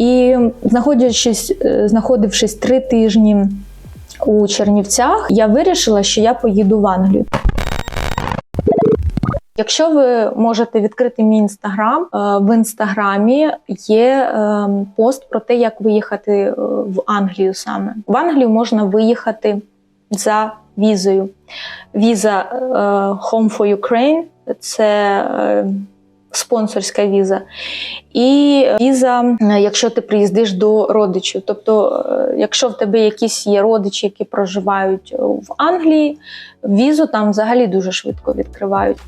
І знаходячись, е, знаходившись три тижні у Чернівцях, я вирішила, що я поїду в Англію. Якщо ви можете відкрити мій інстаграм, е, в інстаграмі є е, пост про те, як виїхати в Англію саме. В Англію можна виїхати за візою. Віза Home for Ukraine це спонсорська віза. І віза, е, якщо ти приїздиш до родичів. Тобто, е, якщо в тебе якісь є родичі, які проживають в Англії, візу там взагалі дуже швидко відкривають.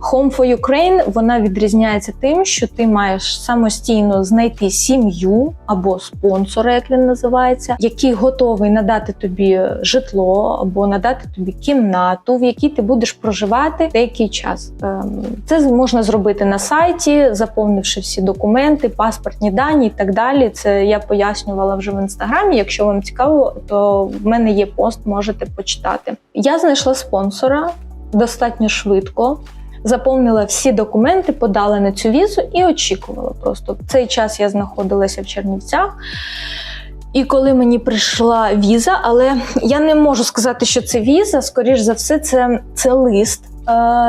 Home for Ukraine вона відрізняється тим, що ти маєш самостійно знайти сім'ю або спонсора, як він називається, який готовий надати тобі житло або надати тобі кімнату, в якій ти будеш проживати деякий час. Ем, Це можна зробити на сайті, заповнивши всі документи, паспортні дані і так далі. Це я пояснювала вже в інстаграмі. Якщо вам цікаво, то в мене є пост, можете почитати. Я знайшла спонсора достатньо швидко заповнила всі документи, подала на цю візу і очікувала. Просто в цей час я знаходилася в Чернівцях. І коли мені прийшла віза, але я не можу сказати, що це віза, скоріш за все, це, це лист,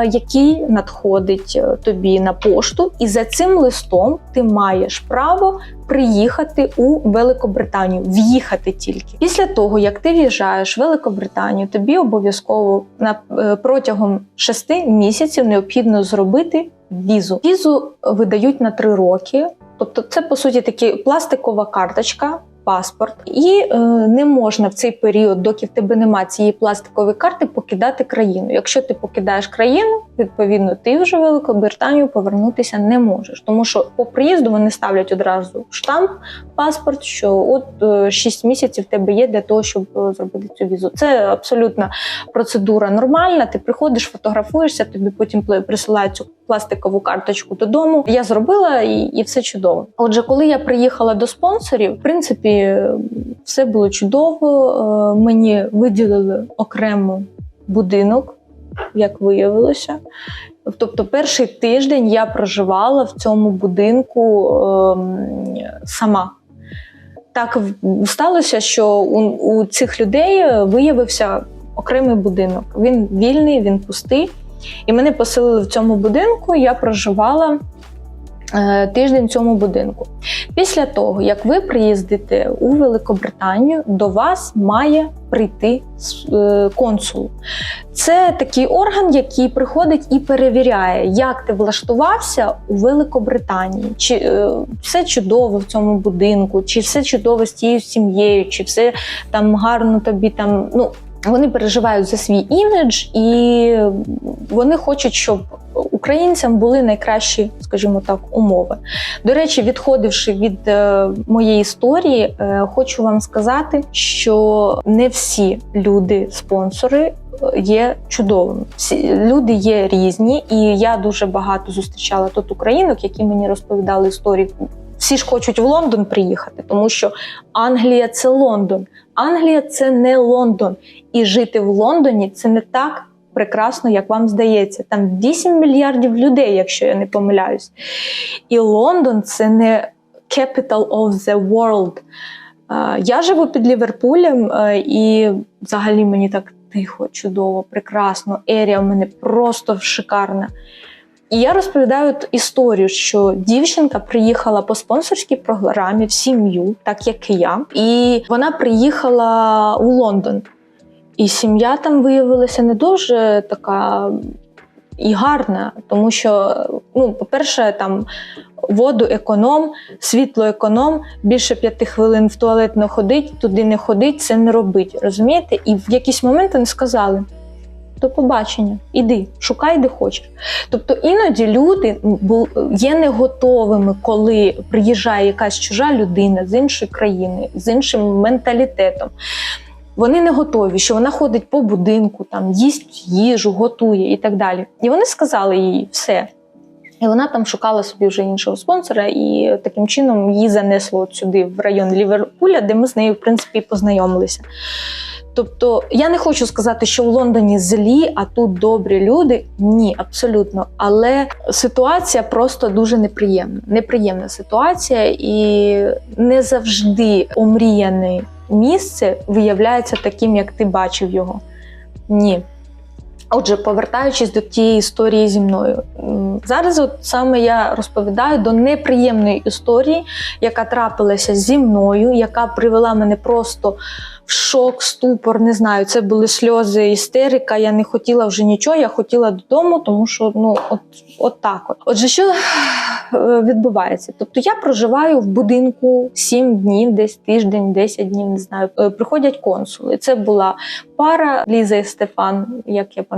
який надходить е, тобі на пошту, і за цим листом ти маєш право приїхати у Великобританію, в'їхати тільки. Після того, як ти в'їжджаєш в Великобританію, тобі обов'язково на е, протягом шести місяців необхідно зробити візу. Візу видають на три роки. Тобто, це по суті таки пластикова карточка, паспорт, і е, не можна в цей період, доки в тебе немає цієї пластикової карти, покидати країну. Якщо ти покидаєш країну, відповідно ти вже в Великобританію повернутися не можеш, тому що по приїзду вони ставлять одразу штамп, паспорт, що от е, 6 місяців тебе є для того, щоб е, зробити цю візу. Це абсолютно процедура нормальна. Ти приходиш, фотографуєшся, тобі потім присилають цю пластикову карточку додому. Я зробила і, і все чудово. Отже, коли я приїхала до спонсорів, в принципі, все було чудово. Е, Мені виділили окремо будинок, як виявилося. Тобто, перший тиждень я проживала в цьому будинку ем, сама. Так сталося, що у, у цих людей виявився окремий будинок. Він вільний, він пустий. І мене поселили в цьому будинку. Я проживала е, тиждень в цьому будинку. Після того, як ви приїздите у Великобританію, до вас має прийти е, консул. Це такий орган, який приходить і перевіряє, як ти влаштувався у Великобританії, чи е, все чудово в цьому будинку, чи все чудово з тією сім'єю, чи все там гарно тобі там. Ну вони переживають за свій імідж, і вони хочуть, щоб українцям були найкращі, скажімо так, умови. До речі, відходивши від е, моєї історії, е, хочу вам сказати, що не всі люди-спонсори е, є чудовими. Всі люди є різні, і я дуже багато зустрічала тут українок, які мені розповідали історії. Всі ж хочуть в Лондон приїхати, тому що Англія це Лондон. Англія це не Лондон. І жити в Лондоні це не так прекрасно, як вам здається. Там 8 мільярдів людей, якщо я не помиляюсь. І Лондон це не capital of the world. Я живу під Ліверпулем, і взагалі мені так тихо, чудово, прекрасно. Ерія в мене просто шикарна. І я розповідаю історію, що дівчинка приїхала по спонсорській програмі в сім'ю, так як і я, і вона приїхала у Лондон. І сім'я там виявилася не дуже така і гарна, тому що, ну, по-перше, там воду економ, світло економ, більше п'яти хвилин в туалет не ходить, туди не ходить, це не робить. Розумієте? І в якийсь момент вони сказали: до побачення, іди, шукай, де хочеш. Тобто іноді люди є не готовими, коли приїжджає якась чужа людина з іншої країни, з іншим менталітетом. Вони не готові, що вона ходить по будинку, там їсть їжу, готує і так далі. І вони сказали їй все. І вона там шукала собі вже іншого спонсора, і таким чином її занесло от сюди, в район Ліверпуля, де ми з нею, в принципі, познайомилися. Тобто, я не хочу сказати, що в Лондоні злі, а тут добрі люди. Ні, абсолютно. Але ситуація просто дуже неприємна. Неприємна ситуація, і не завжди омріяне місце виявляється таким, як ти бачив його. Ні. Отже, повертаючись до тієї історії зі мною, зараз от саме я розповідаю до неприємної історії, яка трапилася зі мною, яка привела мене просто в шок, ступор, не знаю. Це були сльози, істерика. Я не хотіла вже нічого, я хотіла додому, тому що ну от, от так. От. Отже, що е, відбувається? Тобто я проживаю в будинку 7 днів, десь тиждень, 10 днів, не знаю. Е, Приходять консули. Це була пара Ліза і Стефан, як я пам'ятаю.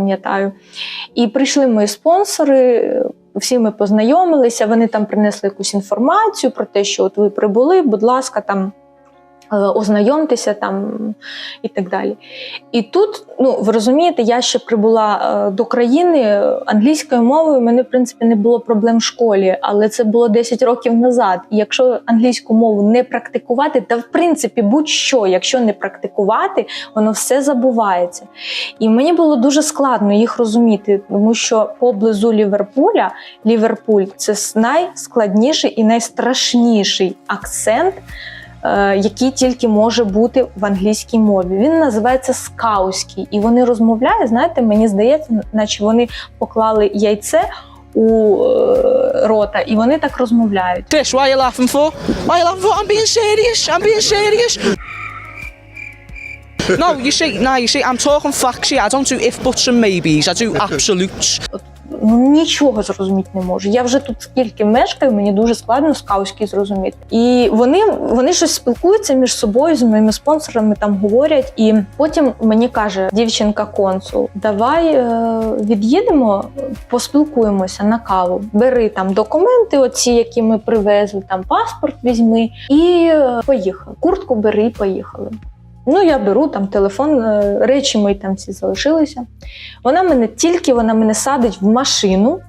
І прийшли мої спонсори. Всі ми познайомилися. Вони там принесли якусь інформацію про те, що от ви прибули, будь ласка, там. Е, Ознайомтеся там і так далі. І тут, ну ви розумієте, я ще прибула е, до країни англійською мовою. У мене в принципі не було проблем в школі, але це було 10 років назад. І якщо англійську мову не практикувати, та в принципі будь-що, якщо не практикувати, воно все забувається. І мені було дуже складно їх розуміти, тому що поблизу Ліверпуля Ліверпуль це найскладніший і найстрашніший акцент. Е, Який тільки може бути в англійській мові. Він називається скауський, і вони розмовляють. Знаєте, мені здається, наче вони поклали яйце у е, рота, і вони так розмовляють. Fish, why are you laughing for? Why are you laughing for? I'm being serious. I'm being serious. no, you see, no, you see, I'm talking facts here. I don't do if, buts, and maybes. I do absolutes. Ну нічого зрозуміти не можу. Я вже тут скільки мешкаю, мені дуже складно скаутський зрозуміти. І вони, вони щось спілкуються між собою з моїми спонсорами, там говорять. І потім мені каже дівчинка консул: давай е, від'їдемо, поспілкуємося на каву. Бери там документи, оці, які ми привезли, там паспорт візьми, і е, поїхали. Куртку бери, поїхали. Ну, я беру там телефон, е, речі мої там всі залишилися. Вона мене тільки вона мене садить в машину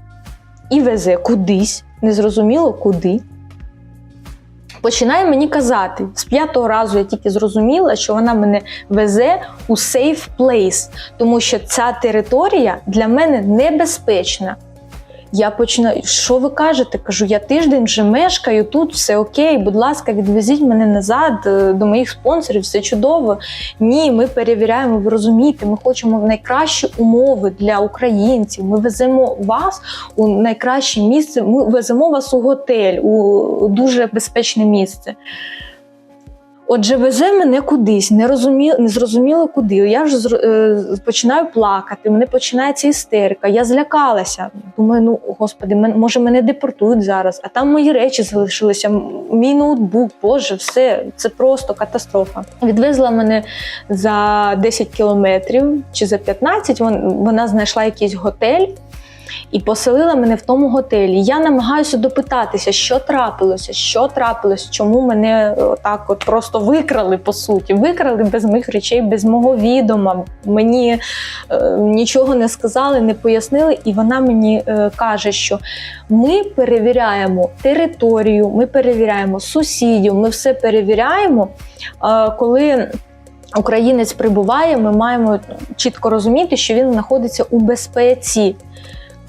і везе кудись, незрозуміло куди. Починає мені казати, з п'ятого разу я тільки зрозуміла, що вона мене везе у safe place, тому що ця територія для мене небезпечна. Я починаю, що ви кажете? Кажу, я тиждень вже мешкаю тут, все окей, будь ласка, відвезіть мене назад е, до моїх спонсорів, все чудово. Ні, ми перевіряємо, ви розумієте, ми хочемо найкращі умови для українців. Ми веземо вас у найкраще місце. Ми веземо вас у готель, у дуже безпечне місце. Отже, везе мене кудись, не розумі... не зрозуміло куди. Я зр- е, починаю плакати, мене починається істерика. Я злякалася. Думаю, ну господи, може мене депортують зараз, а там мої речі залишилися. Мій ноутбук, боже, все це просто катастрофа. Відвезла мене за 10 кілометрів чи за 15, вон- Вона знайшла якийсь готель і поселила мене в тому готелі. Я намагаюся допитатися, що трапилося, що трапилось, чому мене так от просто викрали по суті. Викрали без моїх речей, без мого відома. Мені е, нічого не сказали, не пояснили. І вона мені е, каже, що ми перевіряємо територію, ми перевіряємо сусідів, ми все перевіряємо, е, коли. Українець прибуває, ми маємо чітко розуміти, що він знаходиться у безпеці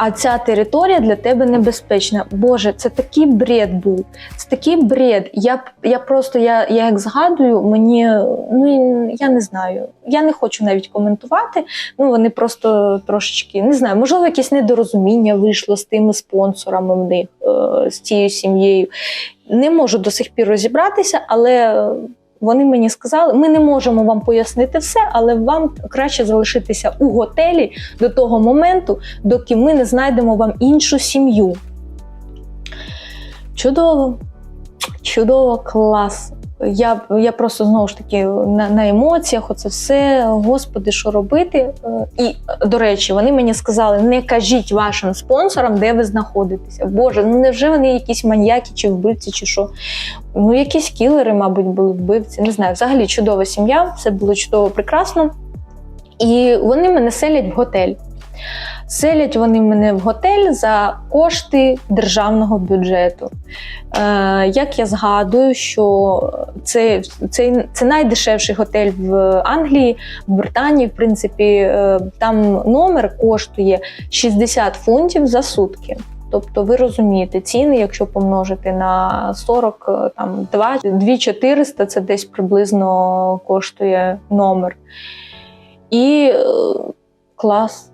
а ця територія для тебе небезпечна. Боже, це такий бред був. Це такий бред. Я я просто я, я як згадую, мені ну я не знаю. Я не хочу навіть коментувати. Ну вони просто трошечки не знаю, можливо, якесь недорозуміння вийшло з тими спонсорами в них, е, з цією сім'єю. Не можу до сих пір розібратися, але. Вони мені сказали, ми не можемо вам пояснити все, але вам краще залишитися у готелі до того моменту, доки ми не знайдемо вам іншу сім'ю. Чудово, чудово, клас. Я, я просто знову ж таки на, на емоціях, оце все, господи, що робити. Е, І, до речі, вони мені сказали: не кажіть вашим спонсорам, де ви знаходитеся. Боже, ну невже вони якісь маньяки чи вбивці, чи що? Ну, якісь кілери, мабуть, були вбивці. Не знаю. Взагалі чудова сім'я, все було чудово, прекрасно. І вони мене селять в готель. Селять вони мене в готель за кошти державного бюджету. Е, як я згадую, що це, це, це найдешевший готель в Англії, в Британії, в принципі, е, там номер коштує 60 фунтів за сутки. Тобто ви розумієте, ціни, якщо помножити на 40, е, там 2, 2400, це десь приблизно коштує номер. І е, клас.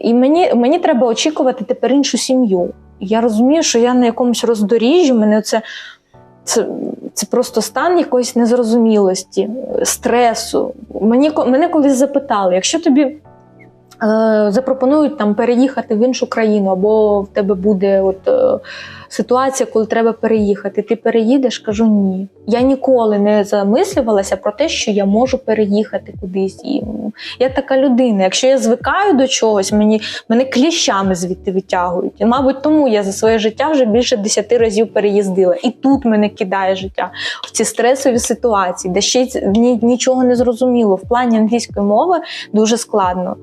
І мені, мені треба очікувати тепер іншу сім'ю. Я розумію, що я на якомусь роздоріжжі, мене це, це, це просто стан якоїсь незрозумілості, стресу. Мені, мене колись запитали, якщо тобі е, запропонують там переїхати в іншу країну, або в тебе буде от, е, ситуація, коли треба переїхати, ти переїдеш? Кажу ні. Я ніколи не замислювалася про те, що я можу переїхати кудись. І я така людина. Якщо я звикаю до чогось, мені мене кліщами звідти витягують. І, мабуть, тому я за своє життя вже більше 10 разів переїздила. І тут мене кидає життя в ці стресові ситуації, де ще ні, нічого не зрозуміло. В плані англійської мови дуже складно.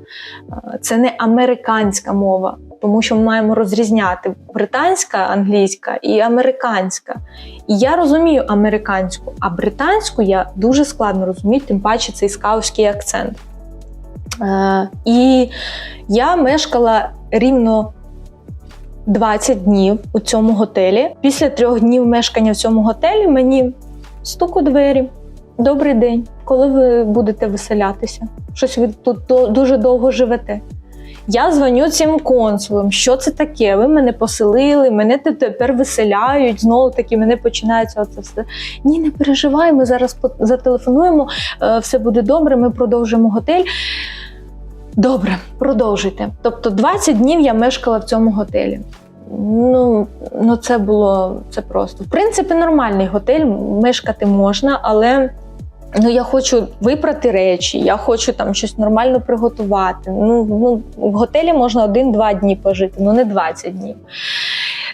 Це не американська мова. Тому що ми маємо розрізняти британська англійська і американська. І я розумію американську, а британську я дуже складно розумію, тим паче цей скаутський акцент. Е, і я мешкала рівно 20 днів у цьому готелі. Після трьох днів мешкання в цьому готелі мені стук у двері. Добрий день. Коли ви будете виселятися? Щось ви тут дуже довго живете. Я дзвоню цим консулам. Що це таке? Ви мене поселили, мене те- тепер виселяють. Знову таки мене починається оце все. Ні, не переживай, ми зараз зателефонуємо, е, все буде добре, ми продовжимо готель. Добре, продовжуйте. Тобто 20 днів я мешкала в цьому готелі. Ну, ну це було це просто. В принципі, нормальний готель, мешкати можна, але ну, я хочу випрати речі, я хочу там щось нормально приготувати. Ну, ну, в готелі можна один-два дні пожити, ну не 20 днів.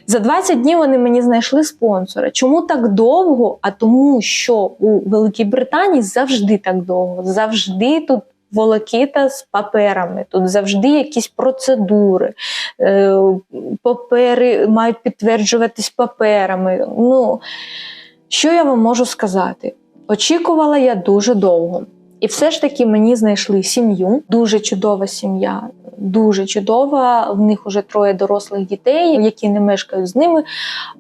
За 20 днів вони мені знайшли спонсора. Чому так довго? А тому, що у Великій Британії завжди так довго. Завжди тут волокіта з паперами, тут завжди якісь процедури. Е, Папери мають підтверджуватись паперами. Ну, що я вам можу сказати? Очікувала я дуже довго. І все ж таки мені знайшли сім'ю, дуже чудова сім'я, дуже чудова. В них уже троє дорослих дітей, які не мешкають з ними.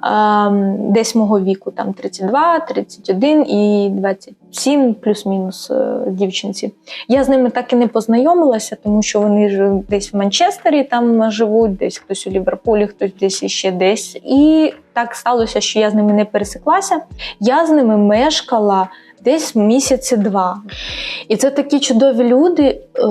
Ем, Десь мого віку, там 32, 31 і 27, плюс-мінус е, дівчинці. Я з ними так і не познайомилася, тому що вони ж десь в Манчестері там живуть, десь хтось у Ліверпулі, хтось десь іще десь. І так сталося, що я з ними не пересеклася. Я з ними мешкала десь місяці два. І це такі чудові люди. е,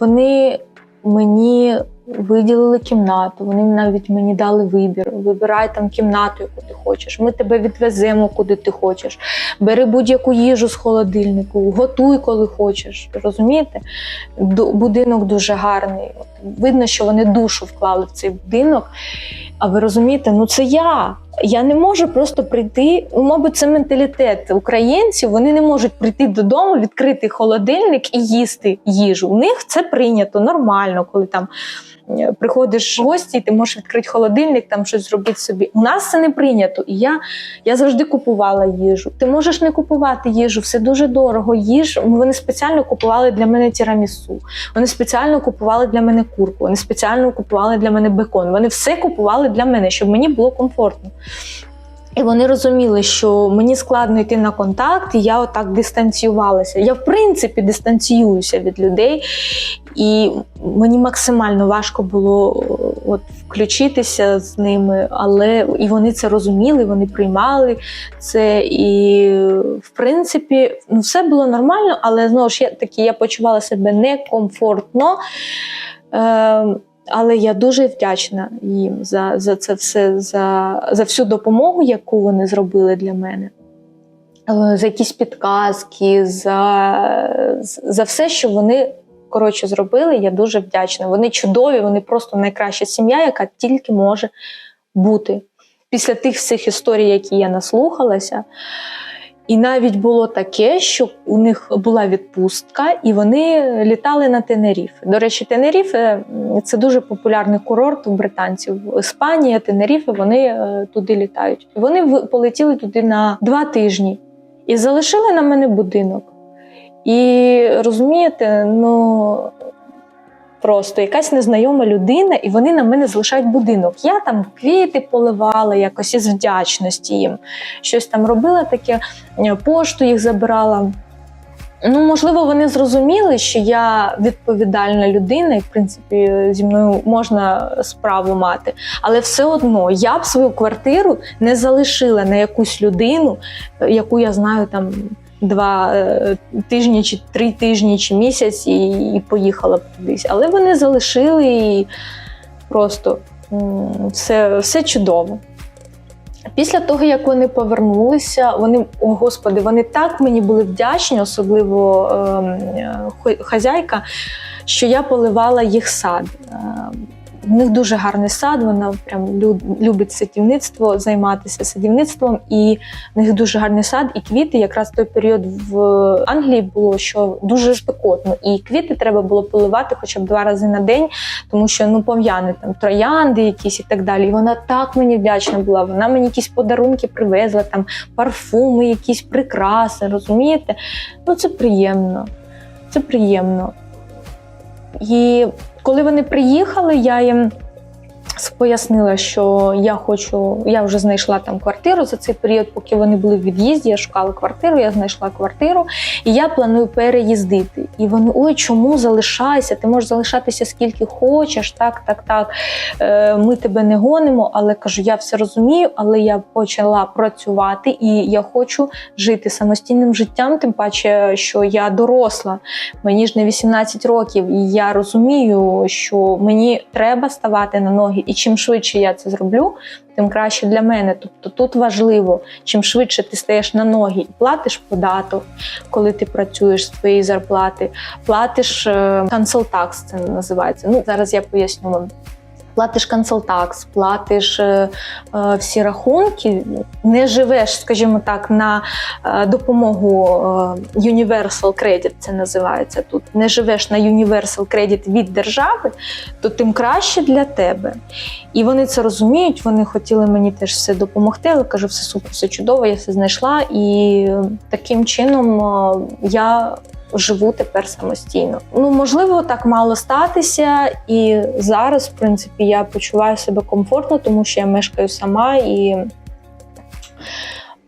Вони мені виділили кімнату, вони навіть мені дали вибір. Вибирай там кімнату, яку ти хочеш. Ми тебе відвеземо, куди ти хочеш. Бери будь-яку їжу з холодильнику, готуй, коли хочеш. Розумієте? Будинок дуже гарний. Видно, що вони душу вклали в цей будинок. А ви розумієте, ну це я. Я не можу просто прийти. Ну, мабуть, це менталітет українців. Вони не можуть прийти додому, відкрити холодильник і їсти їжу. У них це прийнято нормально, коли там приходиш в гості, і ти можеш відкрити холодильник, там щось зробити собі. У нас це не прийнято. І я, я завжди купувала їжу. Ти можеш не купувати їжу, все дуже дорого. Їж вони спеціально купували для мене тірамісу. Вони спеціально купували для мене курку, вони спеціально купували для мене бекон. Вони все купували для мене, щоб мені було комфортно. І вони розуміли, що мені складно йти на контакт, і я отак дистанціювалася. Я, в принципі, дистанціююся від людей, і мені максимально важко було от, включитися з ними, але і вони це розуміли, вони приймали це. І, в принципі, ну, все було нормально, але знову ж я таки я почувала себе некомфортно. Е, але я дуже вдячна їм за, за це все, за, за всю допомогу, яку вони зробили для мене. Е, За якісь підказки, за, за все, що вони коротше зробили. Я дуже вдячна. Вони чудові, вони просто найкраща сім'я, яка тільки може бути. Після тих всіх історій, які я наслухалася. І навіть було таке, що у них була відпустка, і вони літали на Тенеріф. До речі, Тенеріф е, це дуже популярний курорт у британців. Іспанія, Тенеріф, вони е, туди літають. Вони полетіли туди на два тижні і залишили на мене будинок. І розумієте, ну просто якась незнайома людина, і вони на мене залишають будинок. Я там квіти поливала якось із вдячності їм. Щось там робила таке, е, пошту їх забирала. Ну, можливо, вони зрозуміли, що я відповідальна людина, і в принципі зі мною можна справу мати. Але все одно я б свою квартиру не залишила на якусь людину, е, яку я знаю там два е, тижні, чи три тижні, чи місяць, і, і поїхала б кудись. Але вони залишили і просто все, все чудово. Після того, як вони повернулися, вони, о господи, вони так мені були вдячні, особливо ем, е, хазяйка, що я поливала їх сад. В них дуже гарний сад, вона прям лю- любить садівництво, займатися садівництвом, і в них дуже гарний сад, і квіти. Якраз той період в Англії було, що дуже спекотно, і квіти треба було поливати хоча б два рази на день, тому що ну пом'яни там троянди якісь і так далі. І вона так мені вдячна була. Вона мені якісь подарунки привезла, там парфуми, якісь прикраси, розумієте? Ну це приємно. Це приємно. І коли вони приїхали, я їм пояснила, що я хочу, я вже знайшла там квартиру за цей період, поки вони були в від'їзді, я шукала квартиру, я знайшла квартиру, і я планую переїздити. І вони, ой, чому залишайся? Ти можеш залишатися скільки хочеш, так, так, так. Е, Ми тебе не гонимо, але кажу, я все розумію, але я почала працювати і я хочу жити самостійним життям, тим паче, що я доросла, мені ж не 18 років, і я розумію, що мені треба ставати на ноги, і чим швидше я це зроблю, тим краще для мене. Тобто тут важливо, чим швидше ти стаєш на ноги і платиш податок, коли ти працюєш з твоєї зарплати, платиш консультакс, це називається. Ну зараз я поясню вам. Платиш консалтакс, платиш е, е, всі рахунки, не живеш, скажімо так, на е, допомогу е, Universal Credit, це називається тут. Не живеш на Universal Credit від держави, то тим краще для тебе. І вони це розуміють. Вони хотіли мені теж все допомогти, але кажу, все супер, все чудово, я все знайшла. І таким чином е, я живу тепер самостійно. Ну можливо, так мало статися, і зараз, в принципі, я почуваю себе комфортно, тому що я мешкаю сама і.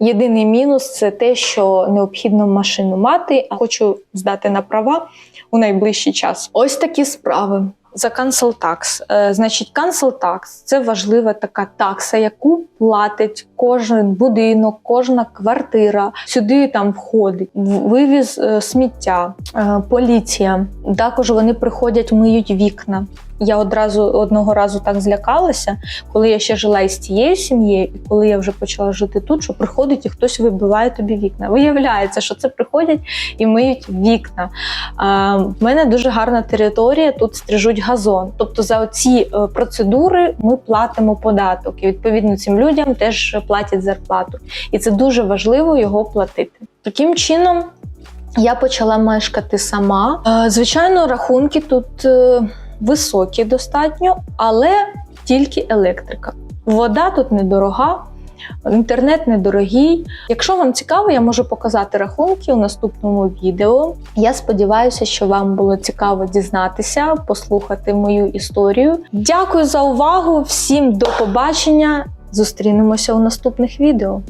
Єдиний мінус це те, що необхідно машину мати, а хочу здати на права у найближчий час. Ось такі справи. За. Е, Значить, Tax – це важлива така такса, яку платить кожен будинок, кожна квартира. Сюди там входить вивіз е, сміття, е, поліція. Також вони приходять, миють вікна. Я одразу одного разу так злякалася, коли я ще жила із тією сім'єю, і коли я вже почала жити тут, що приходить і хтось вибиває тобі вікна. Виявляється, що це приходять і миють вікна. А, в мене дуже гарна територія, тут стрижуть газон. Тобто за ці е, процедури ми платимо податок. І відповідно цим людям теж платять зарплату. І це дуже важливо його платити. Таким чином. Я почала мешкати сама. Е, Звичайно, рахунки тут е, високі достатньо, але тільки електрика. Вода тут недорога, інтернет недорогий. Якщо вам цікаво, я можу показати рахунки у наступному відео. Я сподіваюся, що вам було цікаво дізнатися, послухати мою історію. Дякую за увагу! Всім до побачення! Зустрінемося у наступних відео.